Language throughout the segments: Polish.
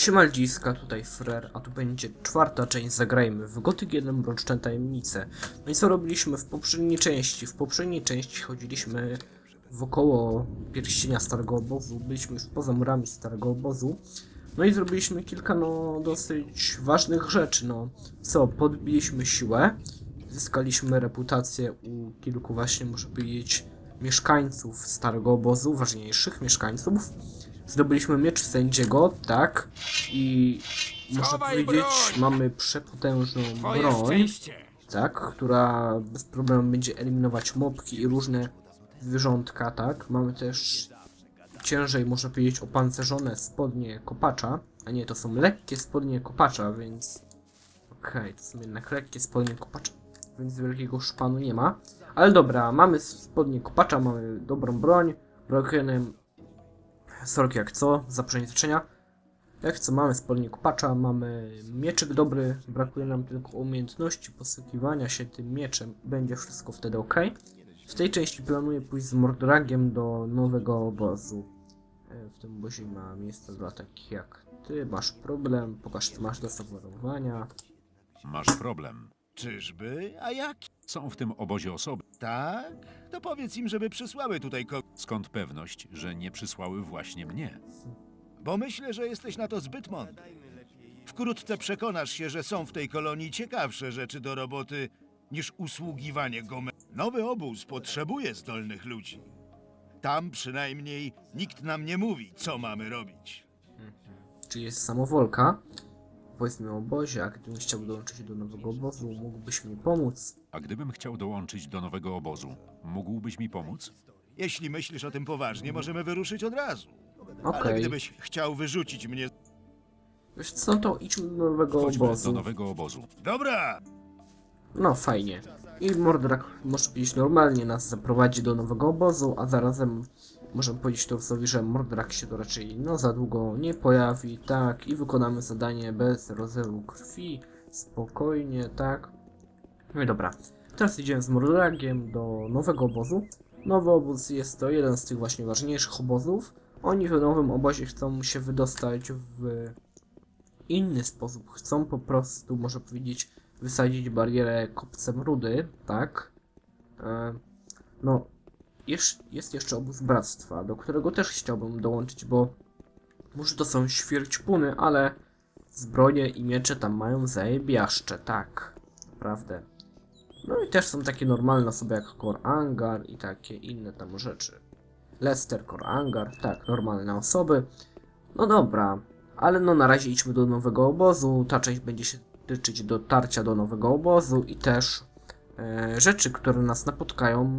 Siemaldziska, tutaj Frer, a tu będzie czwarta część Zagrajmy w Gothic 1 Mroczne Tajemnice. No i co robiliśmy w poprzedniej części? W poprzedniej części chodziliśmy wokoło pierścienia Starego Obozu, byliśmy już poza murami Starego Obozu. No i zrobiliśmy kilka no dosyć ważnych rzeczy, no. Co, podbiliśmy siłę, zyskaliśmy reputację u kilku właśnie, muszę powiedzieć, mieszkańców Starego Obozu, ważniejszych mieszkańców. Zdobyliśmy miecz sędziego, tak, i Schowaj powiedzieć, broń! mamy przepotężną Twoje broń, szczęście! tak, która bez problemu będzie eliminować mopki i różne zwierzątka, tak. Mamy też ciężej, można powiedzieć, opancerzone spodnie kopacza, a nie, to są lekkie spodnie kopacza, więc... Okej, to są jednak lekkie spodnie kopacza, więc wielkiego szpanu nie ma. Ale dobra, mamy spodnie kopacza, mamy dobrą broń, brokenem sorki jak co, za przeniesienia. Jak co, mamy spodnie kopacza, mamy mieczyk dobry, brakuje nam tylko umiejętności posługiwania się tym mieczem, będzie wszystko wtedy ok. W tej części planuję pójść z Mordragiem do nowego obozu. E, W tym obozie ma miejsce dla takich jak ty, masz problem, pokaż co masz do zawodowania. Masz problem. Czyżby? A jak? Są w tym obozie osoby. Tak? To powiedz im, żeby przysłały tutaj ko... Skąd pewność, że nie przysłały właśnie mnie? Bo myślę, że jesteś na to zbyt mądry. Wkrótce przekonasz się, że są w tej kolonii ciekawsze rzeczy do roboty niż usługiwanie gome. Nowy obóz potrzebuje zdolnych ludzi. Tam przynajmniej nikt nam nie mówi, co mamy robić. Czyli jest samowolka. Powiedzmy obozie, a gdybym chciał dołączyć do nowego obozu, mógłbyś mi pomóc. A gdybym chciał dołączyć do nowego obozu, mógłbyś mi pomóc? Jeśli myślisz o tym poważnie, możemy wyruszyć od razu. Ale Okej. gdybyś chciał wyrzucić mnie... Wiesz co, to idźmy do nowego Chodźmy obozu. do nowego obozu. Dobra! No fajnie. I Mordrak może powiedzieć normalnie nas zaprowadzi do nowego obozu, a zarazem możemy powiedzieć Torsowi, że Mordrak się to raczej no za długo nie pojawi, tak, i wykonamy zadanie bez rozlewu krwi, spokojnie, tak. No i dobra. Teraz idziemy z Mordragiem do nowego obozu. Nowy obóz jest to jeden z tych właśnie ważniejszych obozów. Oni w nowym obozie chcą się wydostać w inny sposób. Chcą po prostu, można powiedzieć, wysadzić barierę kopcem rudy, tak? E, no, jest, jeszcze obóz bractwa, do którego też chciałbym dołączyć, bo może to są świerćpuny, ale zbroje i miecze tam mają zajebiaszcze, tak, naprawdę. No i też są takie normalne osoby jak Kor Angar i takie inne tam rzeczy. Lester, Kor Angar, tak, normalne osoby. No dobra, ale no na razie idźmy do nowego obozu. Ta część będzie się tyczyć dotarcia do nowego obozu i też e, rzeczy, które nas napotkają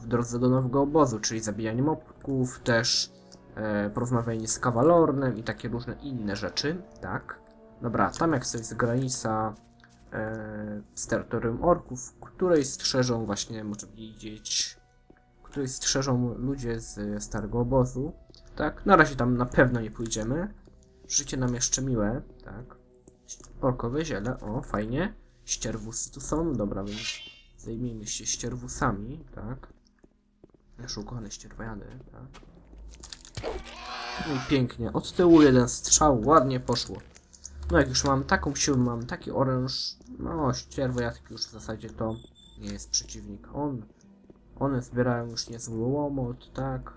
w drodze do nowego obozu, czyli zabijanie mobków, też e, porozmawianie z kawalornem i takie różne inne rzeczy, tak? Dobra, tam jak sobie jest granica e, z terytorium orków, której strzeżą właśnie, może widzieć, której strzeżą ludzie z starego obozu, tak? Na razie tam na pewno nie pójdziemy. Życie nam jeszcze miłe, tak? Orkowe ziele, o, fajnie. Ścierwusy tu są, dobra, więc zajmijmy się ścierwusami, tak? Nasze ukochane ścierwojady, tak? No pięknie, od tyłu jeden strzał, ładnie poszło. No jak już mam taką siłę, mam taki oręż, no ścierwojadki już w zasadzie to nie jest przeciwnik. On, one zbierają już niezły łomot, tak?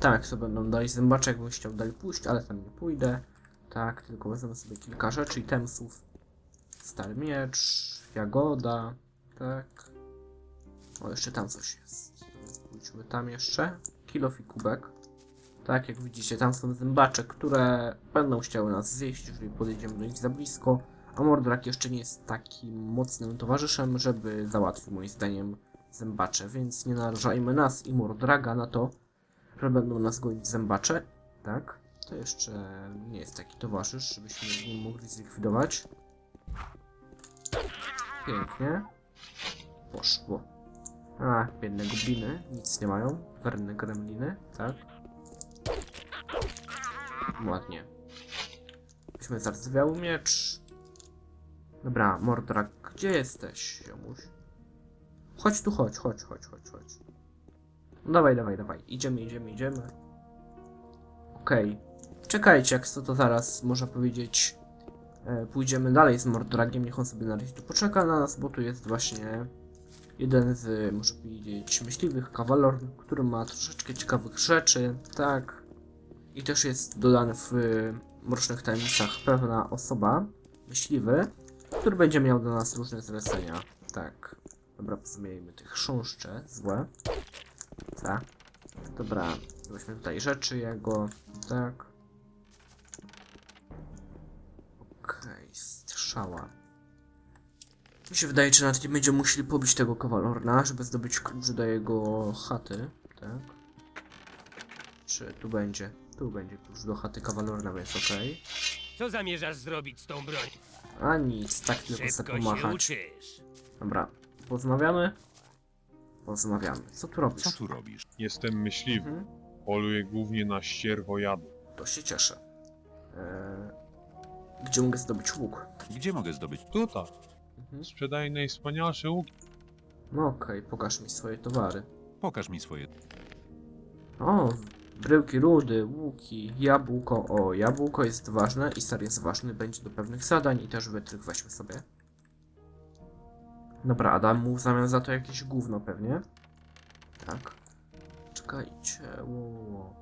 Tak, sobie będą dali zębaczek, bym chciał dalej pójść, ale tam nie pójdę. Tak, tylko wezmę sobie kilka rzeczy i temsów. Stary miecz, jagoda, tak. O, jeszcze tam coś jest. Pójdźmy tam jeszcze. Kilof i kubek. Tak, jak widzicie, tam są zębacze, które będą chciały nas zjeść, jeżeli podejdziemy do nich za blisko. A Mordrak jeszcze nie jest takim mocnym towarzyszem, żeby załatwił moim zdaniem zębacze, więc nie narażajmy nas i Mordraga na to, że będą nas gonić zębacze, tak? To jeszcze nie jest taki towarzysz, żebyśmy z mogli zlikwidować. Pięknie. Poszło. A, biedne gobliny, nic nie mają. Werne gremliny, tak? Ładnie. Weźmy zardzewiały miecz. Dobra, Mordrak, gdzie jesteś, ziomuś? Chodź tu, chodź, chodź, chodź, chodź, chodź. No dawaj, dawaj, dawaj. Idziemy, idziemy, idziemy. Okej. czekajcie, jak to, to zaraz, można powiedzieć, e, pójdziemy dalej z Mordragiem, niech on sobie na razie tu poczeka na nas, bo tu jest właśnie jeden z, można powiedzieć, myśliwych, kawalor, który ma troszeczkę ciekawych rzeczy, tak. I też jest dodany w y, Mrocznych Tajemnicach pewna osoba, myśliwy, który będzie miał do nas różne zlecenia, tak. Dobra, pozmiejmy tych chrząszcze, złe. Tak. Dobra, weźmy tutaj rzeczy jego, tak. Okej, strzała. Mi się wydaje, że nawet nie będziemy musieli pobić tego kawalorna, żeby zdobyć klucz do jego chaty, tak? Czy tu będzie? Tu będzie klucz do chaty kawalorna, więc okej. Co zamierzasz zrobić z tą bronią? A nic, tak tylko chcę Szybko się pomachać. uczysz. Dobra, porozmawiamy? Porozmawiamy. Co tu robisz? Co tu robisz? Jestem myśliwy. Mhm. Poluję głównie na ścierwojady. To się cieszę. Eee, gdzie mogę zdobyć łuk? Gdzie mogę zdobyć? Tutaj. Mhm. Sprzedaję najwspanialsze łuki. No okej, pokaż mi swoje towary. Pokaż mi swoje. O, bryłki rudy, łuki, jabłko. O, jabłko jest ważne i ser jest ważny, będzie do pewnych zadań i też wytrych weźmy sobie. Dobra, Adam mu w zamian za to jakieś gówno pewnie. Tak. Czekajcie, ło.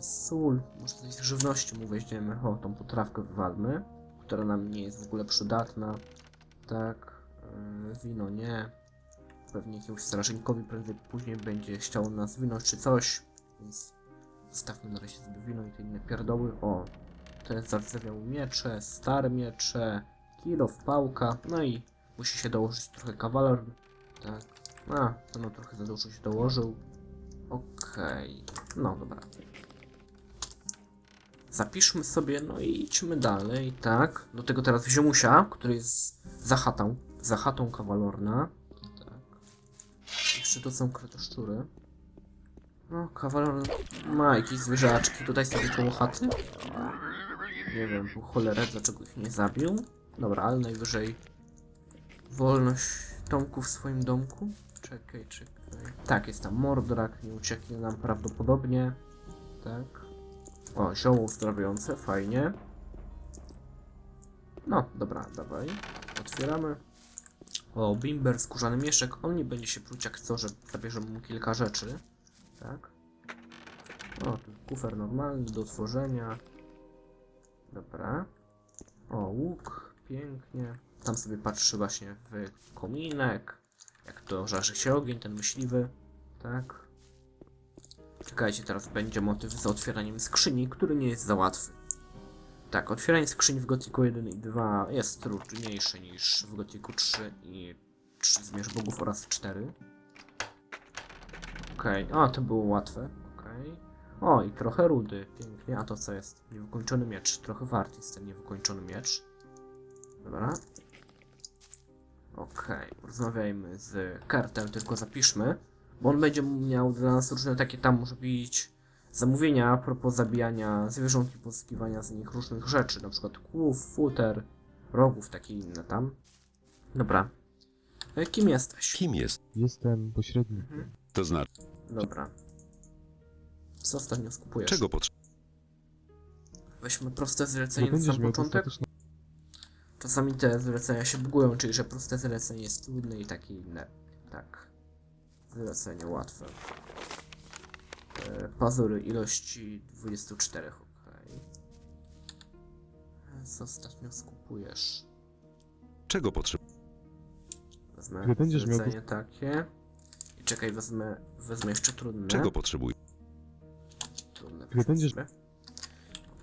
Sól, może coś z żywności mu weźmiemy. O, tą potrawkę wywalmy, która nam nie jest w ogóle przydatna. Tak, yy, wino nie. Pewnie jakiemuś strażnikowi prędzej później będzie chciał nas wino czy coś. Więc zostawmy na razie sobie wino i te inne pierdoły. O, jest zardzewiał miecze, stare miecze, kilo pałka, no i musi się dołożyć trochę kawaler. Tak. A, no trochę za dużo się dołożył. Okej, no dobra. Zapiszmy sobie, no i idźmy dalej, tak. Do tego teraz ziomusia, który jest za chatą, za chatą kawalorna. Tak. Jeszcze to są kretoszczury. No, kawalor ma jakieś zwierzaczki tutaj sobie koło chaty. Nie wiem, po cholerę, dlaczego ich nie zabił. Dobra, ale najwyżej wolność Tomku w swoim domku. Czekaj, czekaj. Tak, jest tam Mordrak, nie ucieknie nam prawdopodobnie. Tak. O, zioło uzdrawiające, fajnie. No, dobra, dawaj. Otwieramy. O, Bimber, skórzany mieszek. On nie będzie się pruć jak co, że zabierzemy mu kilka rzeczy. Tak. O, tu kufer normalny do otworzenia. Dobra. O, łuk. Pięknie. Tam sobie patrzy właśnie w kominek. Jak to żarzy się ogień, ten myśliwy. Tak. Czekajcie, teraz będzie motyw za otwieraniem skrzyni, który nie jest za łatwy. Tak, otwieranie skrzyni w Gotiku 1 i 2 jest trudniejsze niż w Gotiku 3 i 3 Zmierz Bogów oraz 4. Okej, o to było łatwe. Okej. O, i trochę rudy, pięknie. A to co jest? Niewykończony miecz. Trochę wart jest ten niewykończony miecz. Dobra. Okej, rozmawiajmy z kartem, tylko zapiszmy. Bo on będzie miał dla nas różne takie tam, może być zamówienia a propos zabijania zwierząt i pozyskiwania z nich różnych rzeczy, na przykład kłów, futer, rogów, takie inne tam. Dobra. E, Kim jesteś? Kim jest? Jestem pośrednikiem. Mhm. To znaczy, Dobra. Co ostatnio skupujesz? czego potrzebujesz? Weźmy proste zlecenie Nie na sam początek. Czasami te zlecenia się bugują, czyli że proste zlecenie jest trudne i takie inne. Tak. Zlecenie łatwe. E, pazury ilości 24, okej. E, Co ostatnio skupujesz? Czego potrzebujesz? Wezmę Nie będziesz miał zlecenie takie. I czekaj, wezmę, wezmę jeszcze trudne. Czego potrzebujesz? Trudne Nie będziesz-.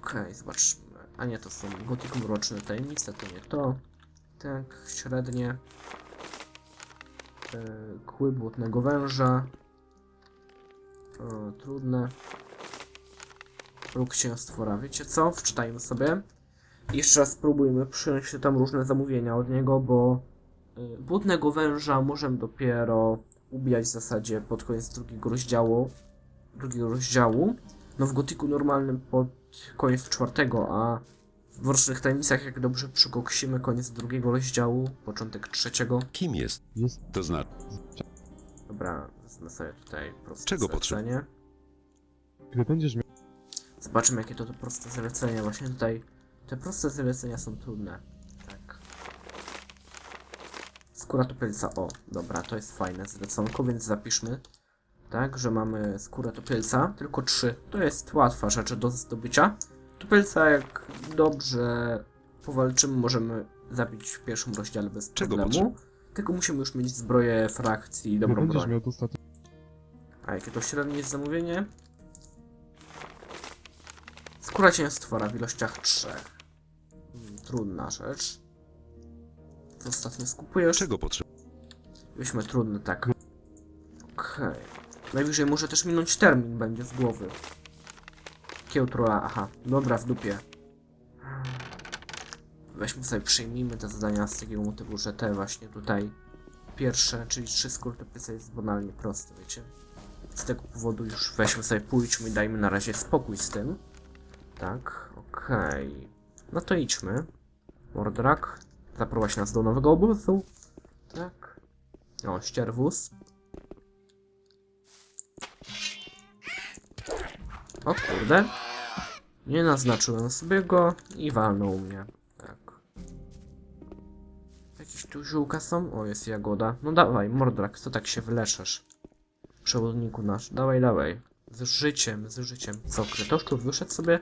Okej, zobaczmy. A nie, to są gotyku mroczne tajemnice, to nie to. Tak, średnie. E, kły błotnego węża. Trudne. Róg księstwora. Wiecie co? Wczytajmy sobie. Jeszcze raz spróbujmy przyjąć tam różne zamówienia od niego, bo y, błotnego węża możemy dopiero ubijać w zasadzie pod koniec drugiego rozdziału. Drugiego rozdziału. No w gotiku normalnym pod koniec czwartego, a w Mrocznych Tajemnicach jak dobrze przykoksimy koniec drugiego rozdziału, początek trzeciego. Kim jest? Jest... To znaczy, Dobra, wezmę sobie tutaj proste Czego zlecenie. Gdy będziesz miał... Zobaczymy jakie to, to proste zlecenia. Właśnie tutaj te proste zlecenia są trudne. Tak. Skóra topielca. O, dobra, to jest fajne zleconko, więc zapiszmy. Tak, że mamy skórę topielca, tylko trzy. To jest łatwa rzecz do zdobycia. Topielca, jak dobrze powalczymy, możemy zabić w pierwszym rozdziale bez Czego problemu. Tylko musimy już mieć zbroję frakcji i dobrą broń. miał dostatek. A jakie to średnie jest zamówienie? Skóra cięstwora w ilościach trzech. Hmm, trudna rzecz. Co ostatnio skupujesz? Czego potrzeba? Weźmy trudny, tak. Okej. Najwyżej może też minąć termin będzie z głowy. Kiełtrola, aha. Dobra, w dupie. Weźmy sobie, przyjmijmy te zadania z takiego motywu, że te właśnie tutaj pierwsze, czyli trzy skurtypysy jest banalnie proste, wiecie? Z tego powodu już weźmy sobie, pójdźmy i dajmy na razie spokój z tym. Tak, okej. No to idźmy. Mordrak, zaprowadź nas do nowego obozu. Tak. O, ścierwus. O kurde. Nie naznaczyłem sobie go i walnął mnie. Tak. Jakieś tu ziółka są? O, jest jagoda. No dawaj, Mordrak, co tak się wyleczysz? Przewodniku nasz, dawaj, dawaj. Z życiem, z życiem. Co, kretoszczur wyszedł sobie?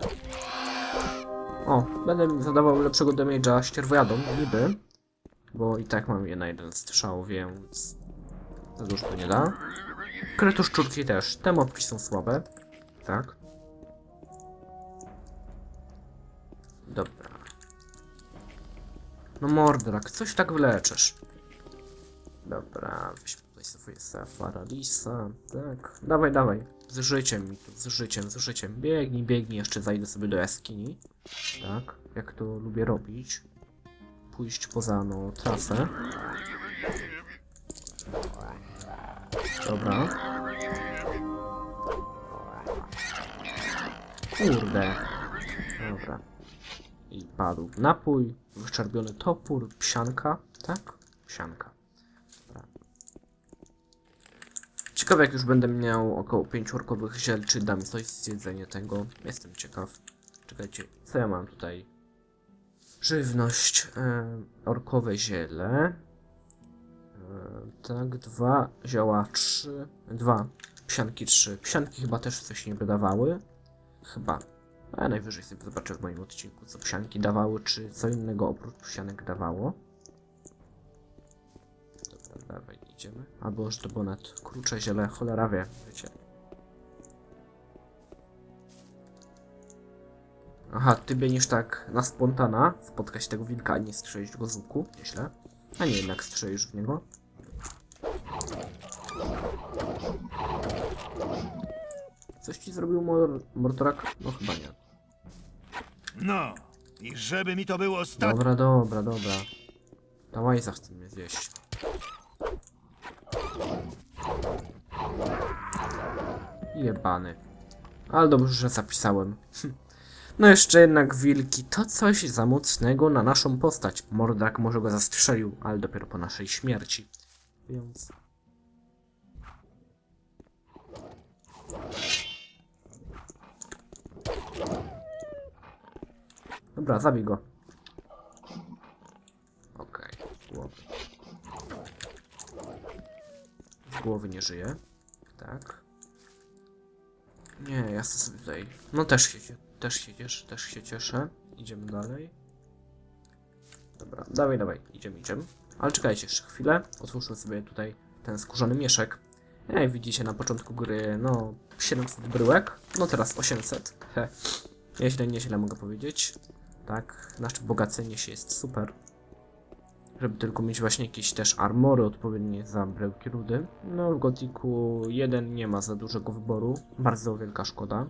O, będę zadawał lepszego damage'a ścierwojadom, niby. Bo i tak mam je na jeden strzał, więc... Za dużo nie da. Kretoszczurki też. Te mopki są słabe. Tak. No Mordrak, coś tak wyleczysz. Dobra, weźmy tutaj sobie Safaralisa. Tak. Dawaj, dawaj. Z życiem mi tu, z życiem, z życiem. Biegnij, biegnij, jeszcze zajdę sobie do jaskini. Tak, jak to lubię robić. Pójść poza, no, trasę. Dobra. Kurde. Dobra. I padł napój, wyszczerbiony topór, psianka, tak? Psianka. Dobra. Ciekawe jak już będę miał około 5 orkowych ziel, czy da mi coś z jedzenia tego. Jestem ciekaw. Czekajcie, co ja mam tutaj? Żywność, e, orkowe ziele. E, tak, dwa zioła, trzy, dwa, psianki trzy. Psianki chyba też coś nie wydawały. Chyba. A najwyżej sobie zobaczę w moim odcinku, co psianki dawały, czy co innego oprócz psianek dawało. Dobra, dawaj, idziemy. Albo już to nawet krucze ziele, cholera wie, wiecie. Aha, ty biegniesz tak na spontana, spotkać tego wilka, a nie strzelić go z łuku, nieźle. A nie, jednak strzelisz w niego. Coś ci zrobił mor Mortorak? No chyba nie. No, i żeby mi to było ostatnie. Dobra, dobra, dobra. Ta łajza chce mnie zjeść. Jebany. Ale dobrze, że zapisałem. No jeszcze jednak wilki, to coś za mocnego na naszą postać. Mordrak może go zastrzelił, ale dopiero po naszej śmierci. Więc... Dobra, zabij go. Okej, z głowy. Z głowy nie żyje. Tak. Nie, ja sobie tutaj. No też się, też się cieszę, też się cieszę. Idziemy dalej. Dobra, dawaj, dawaj, idziemy, idziemy. Ale czekajcie jeszcze chwilę. Otwórzmy sobie tutaj ten skórzany mieszek. Jak widzicie na początku gry, no 700 bryłek. No teraz 800. He. Nieźle, nieźle mogę powiedzieć. Tak, nasze bogacenie się jest super. Żeby tylko mieć właśnie jakieś też armory odpowiednie za bryłki rudy. No w Gotiku 1 nie ma za dużego wyboru. Bardzo wielka szkoda.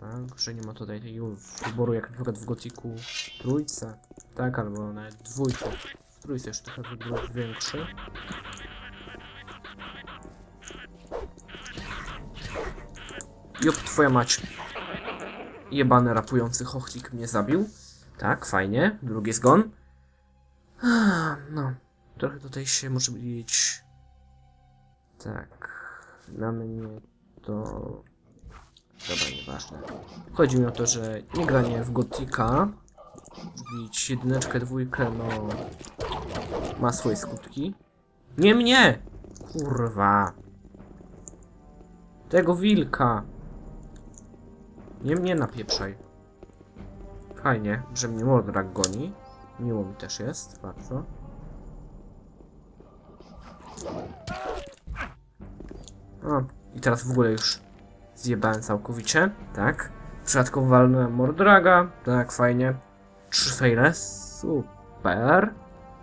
Tak, że nie ma tutaj takiego wyboru jak na przykład w Gotiku trójce. Tak, albo nawet dwójce. W trójce jeszcze trochę wybór większy. Jup, twoja mać. Jebany rapujący chochlik mnie zabił. Tak, fajnie. Drugi zgon. Ah, No, trochę tutaj się może powiedzieć. Tak. Na mnie to. Dobra, nieważne. Chodzi mi o to, że nie granie w Gotika, bić jedyneczkę, dwójkę, no... Ma swoje skutki. Nie mnie! Kurwa. Tego wilka. Nie mnie napieprzaj. Fajnie, że mnie Mordrak goni. Miło mi też jest, bardzo. O, i teraz w ogóle już zjebałem całkowicie, tak. Przypadkowo walnąłem Mordraga, tak, fajnie. Trzy fejle, super.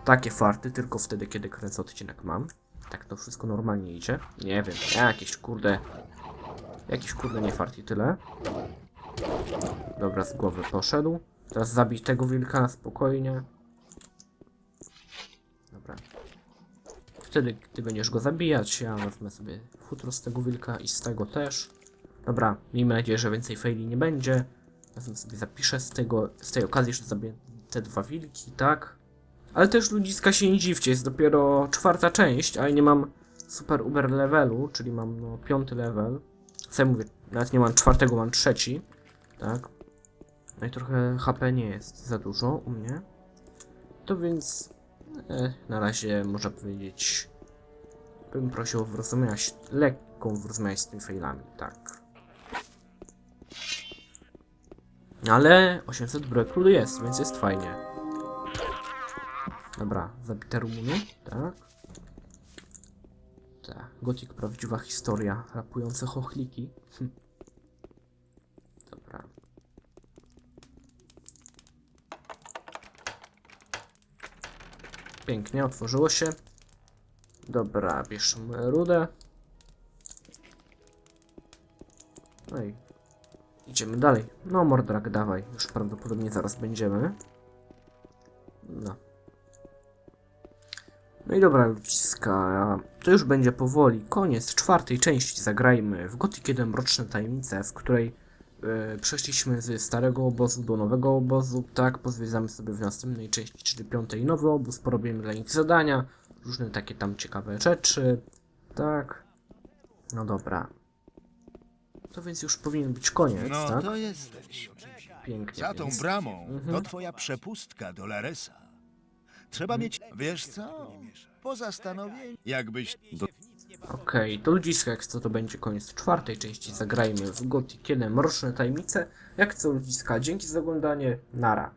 Takie farty tylko wtedy, kiedy kręcę odcinek mam. Tak to wszystko normalnie idzie. Nie wiem, jakieś kurde... Jakiś kurde nie fart i tyle. Dobra, z głowy poszedł. Teraz zabić tego wilka spokojnie. Dobra. Wtedy, gdy będziesz go zabijać, ja wezmę sobie futro z tego wilka i z tego też. Dobra, miejmy nadzieję, że więcej faili nie będzie. Wezmę sobie zapiszę z tego, z tej okazji, że zabiję te dwa wilki, tak? Ale też ludziska się nie dziwcie, jest dopiero czwarta część, a ja nie mam super uber levelu, czyli mam no piąty level. Co ja mówię, nawet nie mam czwartego, mam trzeci, tak? No i trochę HP nie jest za dużo u mnie. To więc e, na razie można powiedzieć bym prosił o wyrozumiałość, lekką wyrozumiałość z tymi failami, tak. Ale 800 breklu jest, więc jest fajnie. Dobra, zabite Rumuny, tak. Tak, Gothic prawdziwa historia, rapujące chochliki. Hm. Pięknie, otworzyło się. Dobra, bierzemy rudę. No i idziemy dalej. No, Mordrak, dawaj. Już prawdopodobnie zaraz będziemy. No. No i dobra, ludziska. To już będzie powoli koniec czwartej części. Zagrajmy w Gothic 1 Mroczne Tajemnice, w której przeszliśmy ze starego obozu do nowego obozu. Tak, pozwiedzamy sobie w następnej części, czyli piątej nowy obóz, porobimy dla nich zadania, różne takie tam ciekawe rzeczy. Tak. No dobra. To więc już powinien być koniec, No tak? to jesteś. Pięknie. Za tą więc. bramą Mhm. to twoja przepustka do Laresa. Trzeba mieć... Wiesz co? Po zastanowieniu... Jakbyś... Okej, to ludziska, jak co to będzie koniec czwartej części. Zagrajmy w Gothic 1 Mroczne Tajemnice. Jak co ludziska, dzięki za oglądanie. Nara.